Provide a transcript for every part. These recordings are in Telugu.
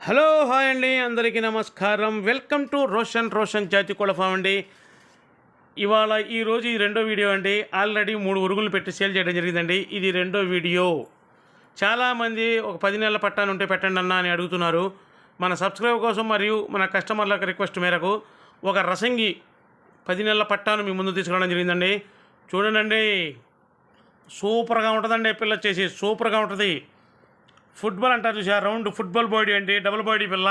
హలో హాయ్ అండి. అందరికీ నమస్కారం. వెల్కమ్ టు రోషన్ రోషన్ జాతి కోళ్ళ ఫామ్ అండి. ఇవాళ ఈరోజు ఈ రెండో వీడియో అండి. ఆల్రెడీ మూడు ఉరుగులు పెట్టి సేల్ చేయడం జరిగిందండి. ఇది రెండో వీడియో. చాలామంది ఒక పది నెలల పట్టాను ఉంటే పెట్టండి అన్న అని అడుగుతున్నారు. మన సబ్స్క్రైబర్ కోసం మరియు మన కస్టమర్లకు రిక్వెస్ట్ మేరకు ఒక రసంగి పది నెలల పట్టాను మీ ముందు తీసుకురావడం జరిగిందండి. చూడండి సూపర్గా ఉంటుందండి పిల్ల చేసి. సూపర్గా ఉంటుంది. ఫుట్బాల్ అంటారు చూసారు రౌండ్ ఫుట్బాల్ బాడీ అండి డబుల్ బాడీ పిల్ల.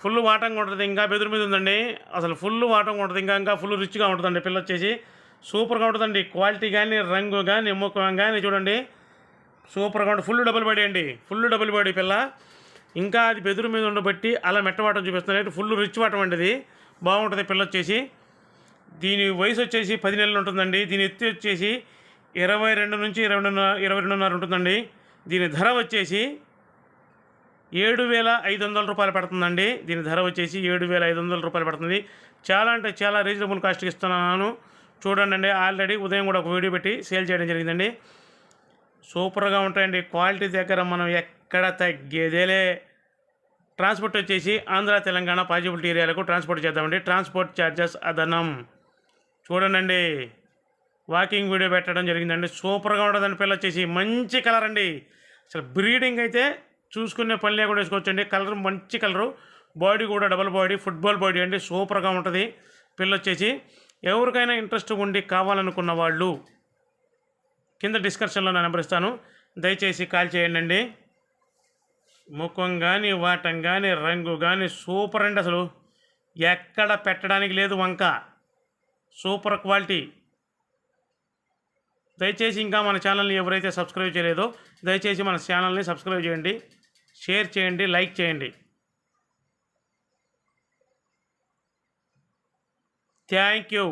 ఫుల్ వాటంగా ఉంటుంది ఇంకా బెదురు మీద ఉందండి. అసలు ఫుల్ వాటంగా ఉంటుంది ఇంకా ఇంకా ఫుల్ రిచ్గా ఉంటుందండి పిల్ల వచ్చేసి. సూపర్గా ఉంటుందండి క్వాలిటీ కానీ రంగు కానీ ముఖం కానీ చూడండి. సూపర్గా ఉంటుంది ఫుల్ డబుల్ బాడీ అండి ఫుల్ డబుల్ బాడీ పిల్ల. ఇంకా అది బెదురు మీద ఉండబట్టి అలా మెట్టవాటం చూపిస్తుంది ఫుల్ రిచ్ వాటం అండి ఇది. బాగుంటుంది పిల్ల వచ్చేసి. దీని వయసు వచ్చేసి పది నెలలు ఉంటుందండి. దీని ఎత్తు వచ్చేసి ఇరవై రెండు నుంచి ఇరవై రెండున్నర ఇరవై రెండున్నర ఉంటుందండి. దీని ధర వచ్చేసి ఏడు వేల ఐదు వందల రూపాయలు పడుతుందండి. దీని ధర వచ్చేసి ఏడు వేల ఐదు వందల రూపాయలు పడుతుంది. చాలా అంటే చాలా రీజనబుల్ కాస్ట్కి ఇస్తున్నాను. చూడండి అండి ఆల్రెడీ ఉదయం కూడా ఒక వీడియో పెట్టి సేల్ చేయడం జరిగిందండి. సూపర్గా ఉంటాయండి. క్వాలిటీ దగ్గర మనం ఎక్కడ తగ్గేదేలే. ట్రాన్స్పోర్ట్ వచ్చేసి ఆంధ్ర తెలంగాణ పాజిబిలిటీ ఏరియాలకు ట్రాన్స్పోర్ట్ చేద్దామండి. ట్రాన్స్పోర్ట్ ఛార్జెస్ అదనం. చూడండి వాకింగ్ వీడియో పెట్టడం జరిగిందండి. సూపర్గా ఉండదండి పిల్ల వచ్చేసి మంచి కలర్ అండి. అసలు బ్రీడింగ్ అయితే చూసుకునే పని లేకుండా వేసుకోవచ్చండి. కలర్ మంచి కలరు. బాడీ కూడా డబల్ బాడీ ఫుట్బాల్ బాడీ అండి. సూపర్గా ఉంటుంది. పిల్ల వచ్చేసి ఎవరికైనా ఇంట్రెస్ట్ ఉండి కావాలనుకున్న వాళ్ళు కింద డిస్క్రిప్షన్లో నా నెంబర్ ఇస్తాను. దయచేసి కాల్ చేయండి అండి ముఖం కానీ వాటం కానీ రంగు కానీ సూపర్ అండి అసలు. ఎక్కడ పెట్టడానికి లేదు వంక. Super quality. దయచేసి ఇంకా మన ఛానల్ని ఎవరైతే సబ్స్క్రైబ్ చేయలేదో దయచేసి మన ఛానల్ని సబ్స్క్రైబ్ చేయండి షేర్ చేయండి లైక్ చేయండి. Thank you.